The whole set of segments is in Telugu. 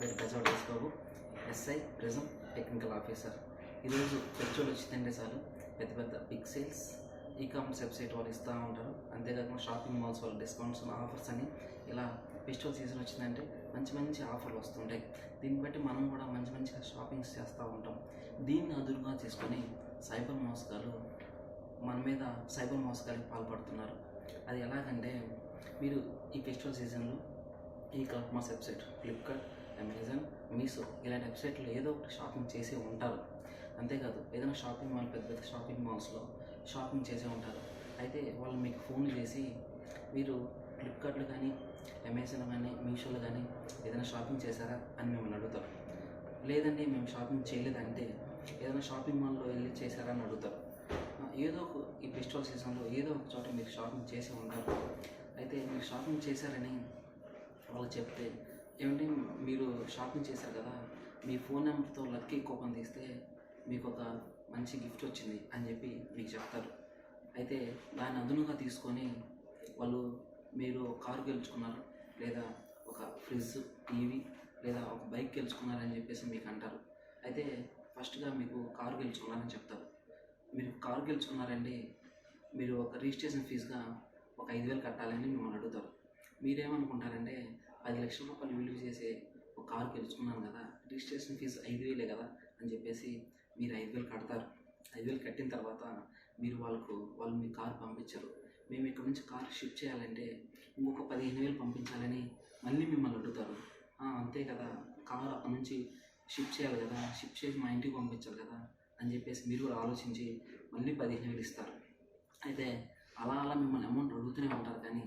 పేరు Bezawada Babu SI prism technical officer. ఈరోజు పెట్రోల్ వచ్చిందంటే చాలు. పెద్ద పెద్ద big sales e commerce website వాళ్ళు ఇస్తూ ఉంటారు. అంతేకాకుండా షాపింగ్ మాల్స్ వాళ్ళు డిస్కౌంట్స్ ఆఫర్స్ అని ఇలా ఫెస్టివల్ సీజన్ వచ్చిందంటే మంచి మంచి ఆఫర్లు వస్తుంటాయి. దీన్ని బట్టి మనం కూడా మంచి మంచిగా షాపింగ్స్ చేస్తూ ఉంటాం. దీన్ని అదురుగా చేసుకొని సైబర్ మోసగాలు మన మీద సైబర్ మోసగాలకు పాల్పడుతున్నారు. అది ఎలాగంటే మీరు ఈ ఫెస్టివల్ సీజన్లో e commerce website Flipkart Amazon Meesho ఇలాంటి వెబ్సైట్లో ఏదో ఒకటి షాపింగ్ చేసే ఉంటారు. అంతేకాదు ఏదైనా షాపింగ్ మాల్ పెద్ద పెద్ద షాపింగ్ మాల్స్లో షాపింగ్ చేసే ఉంటారు. అయితే వాళ్ళు మీకు ఫోన్ చేసి మీరు ఫ్లిప్కార్ట్లో కానీ అమెజాన్ కానీ మీషోలో కానీ ఏదైనా షాపింగ్ చేశారా? అని మిమ్మల్ని అడుగుతారు. లేదండి మేము షాపింగ్ చేయలేదంటే ఏదైనా షాపింగ్ మాల్లో వెళ్ళి చేశారా? అని అడుగుతారు. ఏదో ఒక ఈ ఫెస్టివల్ సీజన్లో ఏదో ఒక చోట మీరు షాపింగ్ చేసి ఉంటారు. అయితే మీరు షాపింగ్ చేశారని వాళ్ళు చెప్తే ఏమంటే మీరు షాపింగ్ చేశారు కదా మీ ఫోన్ నెంబర్తో లక్కీ కూపన్ తీస్తే మీకు ఒక మంచి గిఫ్ట్ వచ్చింది అని చెప్పి మీకు చెప్తారు. అయితే దాన్ని అదునుగా తీసుకొని వాళ్ళు మీరు కారు గెలుచుకున్నారు లేదా ఒక ఫ్రిడ్జ్ టీవీ లేదా ఒక బైక్ గెలుచుకున్నారని చెప్పేసి మీకు అంటారు. అయితే ఫస్ట్గా మీకు కారు గెలుచుకున్నారని చెప్తారు. మీరు కారు గెలుచుకున్నారండి మీరు ఒక రిజిస్ట్రేషన్ ఫీజుగా ఒక ఐదు వేలు కట్టాలని మిమ్మల్ని అడుగుతారు. మీరేమనుకుంటారంటే పది లక్షల రూపాయలు విలువ చేసే ఒక కారు గెలుచుకున్నాను కదా రిజిస్ట్రేషన్ ఫీజు ఐదు వేలే కదా అని చెప్పేసి మీరు ఐదు వేలు కడతారు. ఐదు వేలు కట్టిన తర్వాత మీరు వాళ్ళకు వాళ్ళు మీ కారు పంపించరు. మేము ఇక్కడ నుంచి కార్ షిఫ్ట్ చేయాలంటే ఇంకొక పదిహేను వేలు పంపించాలని మళ్ళీ మిమ్మల్ని అడుగుతారు. అంతే కదా కారు అక్కడ నుంచి షిఫ్ట్ చేయాలి కదా షిఫ్ట్ చేసి మా ఇంటికి పంపించాలి కదా అని చెప్పేసి మీరు కూడా ఆలోచించి మళ్ళీ పదిహేను వేలు ఇస్తారు. అయితే అలా అలా మిమ్మల్ని అమౌంట్ అడుగుతూనే ఉంటారు కానీ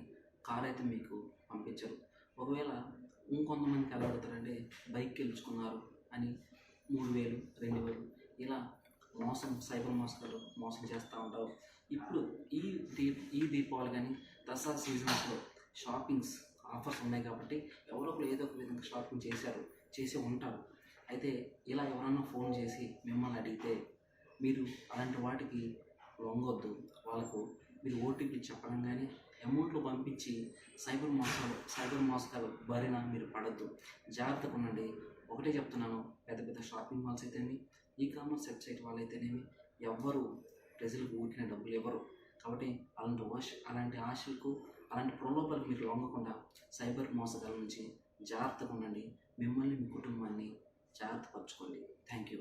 కార్ అయితే మీకు పంపించరు. ఒకవేళ ఇంకొంతమందికి ఎలా అడుగుతారంటే బైక్ గెలుచుకున్నారు అని మూడు వేలు రెండు వేలు ఇలా మోసం సైబర్ మోసాలు మోసం చేస్తూ ఉంటారు. ఇప్పుడు ఈ దీప్ ఈ దీపావళి కానీ దసరా సీజన్స్లో షాపింగ్స్ ఆఫర్స్ ఉన్నాయి కాబట్టి ఎవరో ఒకరు ఏదో ఒక విధంగా షాపింగ్ చేశారు చేసి ఉంటారు. అయితే ఇలా ఎవరన్నా ఫోన్ చేసి మిమ్మల్ని అడిగితే మీరు అలాంటి వాటికి లొంగొద్దు. వాళ్ళకు మీరు ఓటీపీ చెప్పడం కానీ అమౌంట్లు పంపించి సైబర్ మోసాలు సైబర్ మోసాలు బారిన మీరు పడద్దు. జాగ్రత్తగా ఉండండి. ఒకటే చెప్తున్నాను పెద్ద పెద్ద షాపింగ్ మాల్స్ అయితేనేమి ఈ కామర్స్ వెబ్సైట్ వాళ్ళైతేనేమి ఎవ్వరు ప్రజలకు ఊరికిన డబ్బులు ఇవ్వరు. కాబట్టి అలాంటి ఆశ అలాంటి ఆశలకు అలాంటి ప్రలోభాలకు మీరు లొంగకుండా సైబర్ మోసగాల నుంచి జాగ్రత్తగా ఉండండి. మిమ్మల్ని మీ కుటుంబాన్ని జాగ్రత్త పరచుకోండి. Thank you